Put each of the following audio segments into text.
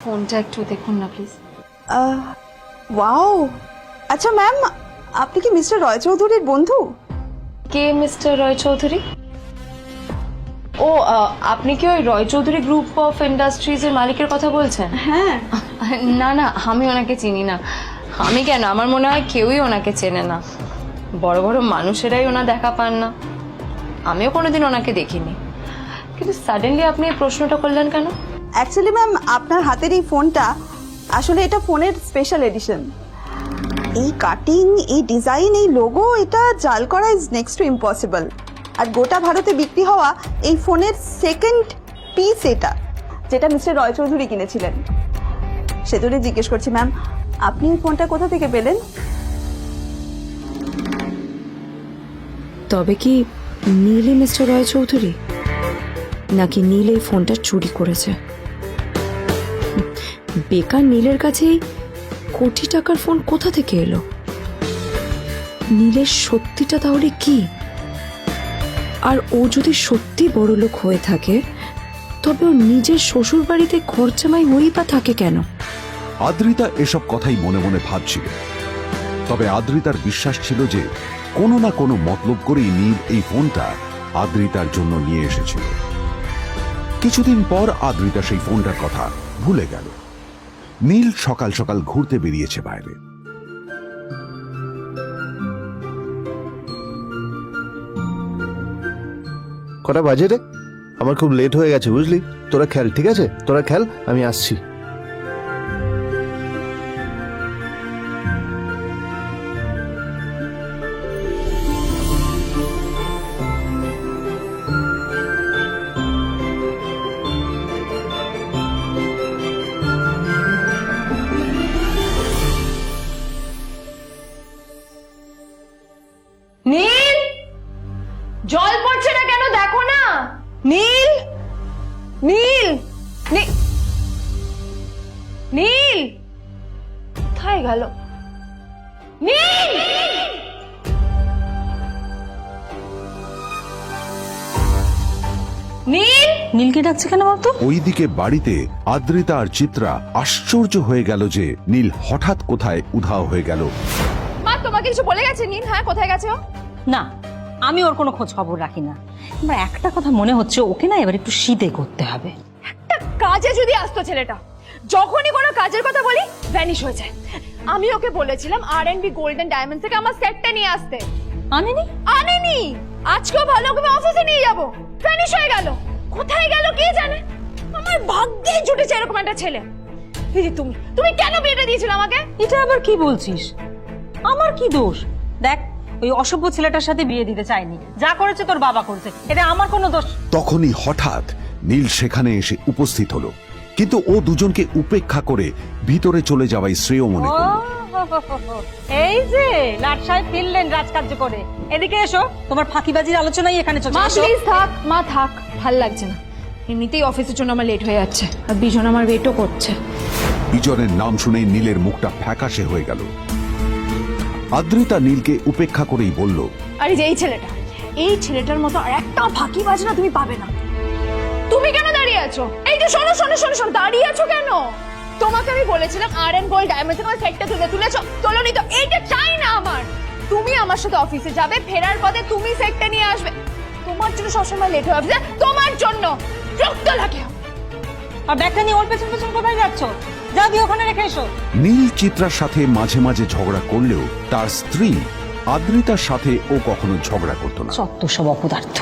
ফোনটা একটু দেখুন না প্লিজ ওয়াও। আচ্ছা ম্যাম আপনি কি মিস্টার রয় চৌধুরীর বন্ধু? কে মিস্টার রয় চৌধুরী? ও আহ, আপনি কি ওই রয় চৌধুরী গ্রুপ অফ ইন্ডাস্ট্রিজের মালিকের কথা বলছেন? হ্যাঁ। না না আমি ওনাকে চিনি না। আমি কেন? আমার মনে হয় কেউই ওনাকে চেনে না। বড় বড় মানুষেরাই ওনা দেখা পান না। আমিও কোনোদিন ওনাকে দেখিনি। কিন্তু সাডেনলি আপনি এই প্রশ্নটা করলেন কেন? অ্যাকচুয়ালি ম্যাম আপনার হাতের এই ফোনটা আসলে এটা ফোনের স্পেশাল এডিশন এই কাটিং এই ডিজাইন এই লোগো এটা জাল করা ইজ নেক্সট টু ইম্পসিবল আর গোটা ভারতে বিক্রি হওয়া এই ফোনের সেকেন্ড পিস এটা, যেটা মিস্টার রয় চৌধুরী কিনেছিলেন। সেজন্য জিজ্ঞেস করছি ম্যাম আপনি এই ফোনটা কোথা থেকে পেলেন? তবে কি নীলই মিস্টার রয় চৌধুরী? নাকি নীল এই ফোনটা চুরি করেছে? বেকার নীলের কাছে কোটি টাকার ফোন কোথা থেকে এলো? নীলের সত্যিটা তাহলে কি? আর ও যদি সত্যি বড় লোক হয়ে থাকে, তবে ও নিজের শ্বশুর বাড়িতে খরচামাই হয়েই বা থাকে কেন? আদ্রিতা এসব কথাই মনে মনে ভাবছিল। তবে আদ্রিতার বিশ্বাস ছিল যে কোনো না কোনো মতলব করেই নীল এই ফোনটা আদ্রিতার জন্য নিয়ে এসেছিল। কিছুদিন পর আদ্রিতা সেই ফোনটার কথা ভুলে গেল। নীল সকাল সকাল ঘুরতে বেরিয়েছে বাইরে। কটা বাজে রে? আমার খুব লেট হয়ে গেছে, বুঝলি? তোরা খেল, ঠিক আছে? তোরা খেল, আমি আসছি। নীল। কোথায় গেল? নীল! নীল! নীলকে ডাকছে কেন বলতো? ওইদিকে বাড়িতে আদ্রিতা আর চিত্রা আশ্চর্য হয়ে গেল যে নীল হঠাৎ কোথায় উধাও হয়ে গেল। মা তোমাকে কিছু বলে গেছে নীল? হ্যাঁ কোথায় গেছে ও? না আমি ওর কোনো খোঁজ খবর রাখি না। আমার একটা কথা মনে হচ্ছে ওকে না এবার একটু শীতে করতে হবে। কাজে যদি আসতো ছেলেটা যখনই কোনো কাজের কথা বলি ভ্যানিশ হয়ে যায়। আমি ওকে বলেছিলাম R and B golden diamond থেকে আমার সেটটা নিয়ে আসতে। আনেনি? আনেনি। আজকেও ভালো করে অফিসে নিয়ে যাব। ভ্যানিশ হয়ে গেল। কোথায় গেল কে জানে? আমার ভাগ্যেই জুটেছে এরকম একটা ছেলে। দিদি তুমি তুমি কেন বিয়েটা দিয়েছিল আমাকে? এটা আবার কি বলছিস? আমার কি দোষ? দেখ ওই অসভ্য ছেলেটার সাথে বিয়ে দিতে চাইনি। যা করেছে তোর বাবা করেছে। এটা আমার কোনো দোষ। তখনই হঠাৎ নীল সেখানে এসে উপস্থিত হলো। কিন্তু ও দুজনকে উপেক্ষা করে ভিতরে চলে যাওয়াই শ্রেয় মনে করল। এই যে লাট সাহেব ফিরলেন রাজকার্য করে। এদিকে এসো তোমার ফাঁকিবাজির আলোচনাই এখানে চলছে। মা প্লিজ থাক মা থাক ভালো লাগছে না। এমনিতেই অফিসের জন্য আমার লেট হয়ে যাচ্ছে আর বিজন আমার ওয়েটও করছে। বিজনের নাম শুনে নীলের মুখটা ফ্যাকাশে হয়ে গেল। আদ্রিতা নীলকে উপেক্ষা করেই বলল আরে যে এই ছেলেটা এই ছেলেটার মতো আর একটা ফাঁকি বাজনা তুমি পাবে না। আছো? এই যে শোনো শোনো শোনো শোনো দাঁড়িয়ে আছো কেন? তোমাকে আমি বলেছিলাম আর এন গোল্ড ডায়মন্ড থেকে সেটটা তুলে তুলেছো। তোলোনি তো এইটা চাই না আমার। তুমি আমার সাথে অফিসে যাবে ফেরার পথে তুমি সেটটা নিয়ে আসবে। তোমার জন্য সবসময় লেট অফিসে তোমার জন্য। রক্ত লাগে। আর ব্যাগটা নিয়ে ওর পেছন পেছন কোথায় যাচ্ছ? যা দিয়ে ওখানে রেখে এসো। নীল চিত্রার সাথে মাঝে মাঝে ঝগড়া করলেও তার স্ত্রী আদ্রিতার সাথে ও কখনো ঝগড়া করত না। সত্য সব অপদার্থ।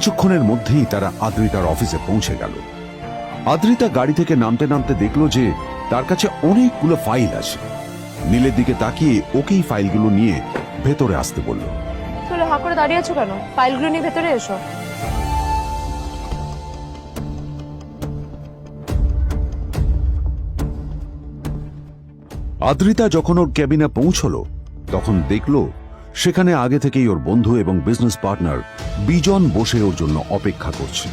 কিছুক্ষণের মধ্যেই তারা আদ্রিতার অফিসে পৌঁছে গেল। আদ্রিতা গাড়ি থেকে নামতে নামতে দেখল যে তার কাছে অনেকগুলো ফাইল আছে। নীলের দিকে তাকিয়ে ওকেই ফাইলগুলো নিয়ে ভেতরে আসতে বলল। তাহলে হা করে দাঁড়িয়ে আছো কেন? ফাইলগুলো নিয়ে ভেতরে এসো। আদ্রিতা যখন ওর ক্যাবিনে পৌঁছলো তখন দেখল সেখানে আগে থেকেই ওর বন্ধু এবং বিজনেস পার্টনার বিজন বসে ওর জন্য অপেক্ষা করছে।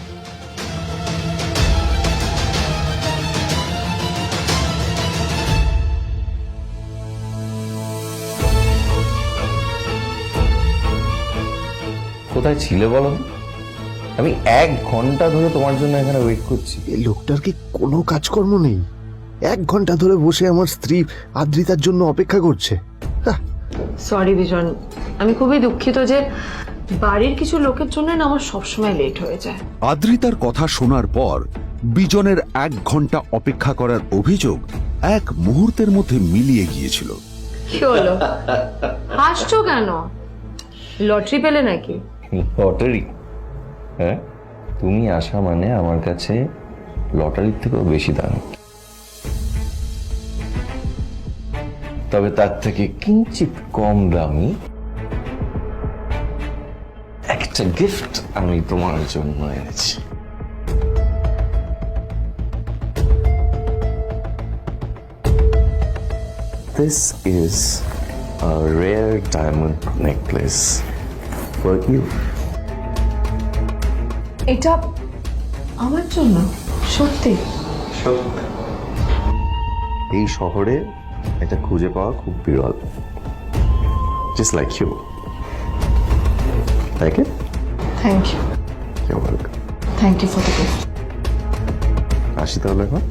কোথায় ছিল বলো? আমি এক ঘণ্টা ধরে তোমার জন্য এখানে ওয়েট করছি। এই লোকটার কি কোনো কাজকর্ম নেই? এক ঘণ্টা ধরে বসে আমার স্ত্রী আদ্রিতার জন্য অপেক্ষা করছে। হ্যাঁ সরি বিজন আমি খুবই দুঃখিত যে বাড়ির কিছু লোকের জন্য না আমার সবসময় লেট হয়ে যায়। আদ্রিতার কথা শোনার পর বিজনের এক ঘণ্টা অপেক্ষা করার অভিযোগ এক মুহূর্তের মধ্যে মিলিয়ে গিয়েছিল। কি হলো? হাসছো কেন? লটারি পেলে নাকি? লটারি? হ্যাঁ? তুমি আসা মানে আমার কাছে লটারির থেকেও বেশি দাম। তবে তার থেকে কিঞ্চিত কম দামি একটা গিফট আমি তোমার জন্য এনেছি This is a rare diamond necklace for you. এটা আমার জন্য সত্যি এই শহরে এটা খুঁজে পাওয়া খুব বিরল। Just like you like it thank you you welcome thank you for the gift আসি তাহলে এখন?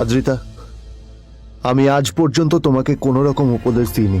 আদ্রিতা আমি আজ পর্যন্ত তোমাকে কোনো রকম উপদেশ দিইনি।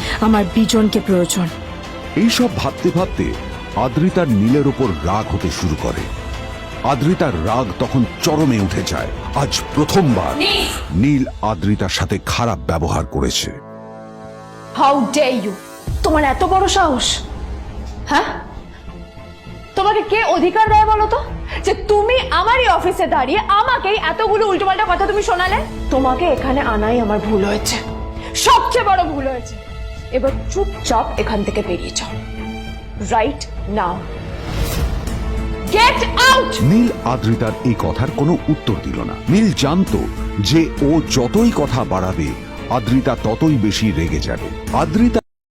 আমার বিজনকে প্রয়োজন। এইসব ভাবতে ভাবতে আদ্রিতার নীলের ওপর রাগ হতে শুরু করে। আদ্রিতার রাগ তখন চরমে উঠে যায়। আজ প্রথমবার নীল! আদ্রিতার সাথে খারাপ ব্যবহার করেছে। হাউ ডে ইউ তোমার এত বড় সাহস? হ্যাঁ? তোমাকে কে অধিকার দেয় বলো তো? যে তুমি আমারই অফিসে দাঁড়িয়ে আমাকেই এতগুলো উল্টোপাল্টা কথা তুমি শোনালে? তোমাকে এখানে আনাই আমার ভুল হয়েছে। সবচেয়ে বড় ভুল হয়েছে। এবার চুপচাপ এখান থেকে বেরিয়ে যাও। Right now get out Neel আদ্রিতার এই কথার কোনো উত্তর দিল না। নীল জানতো যে ও যতই কথা বাড়াবে, আদ্রিতা ততই বেশি রেগে যাবে। আদ্রিতা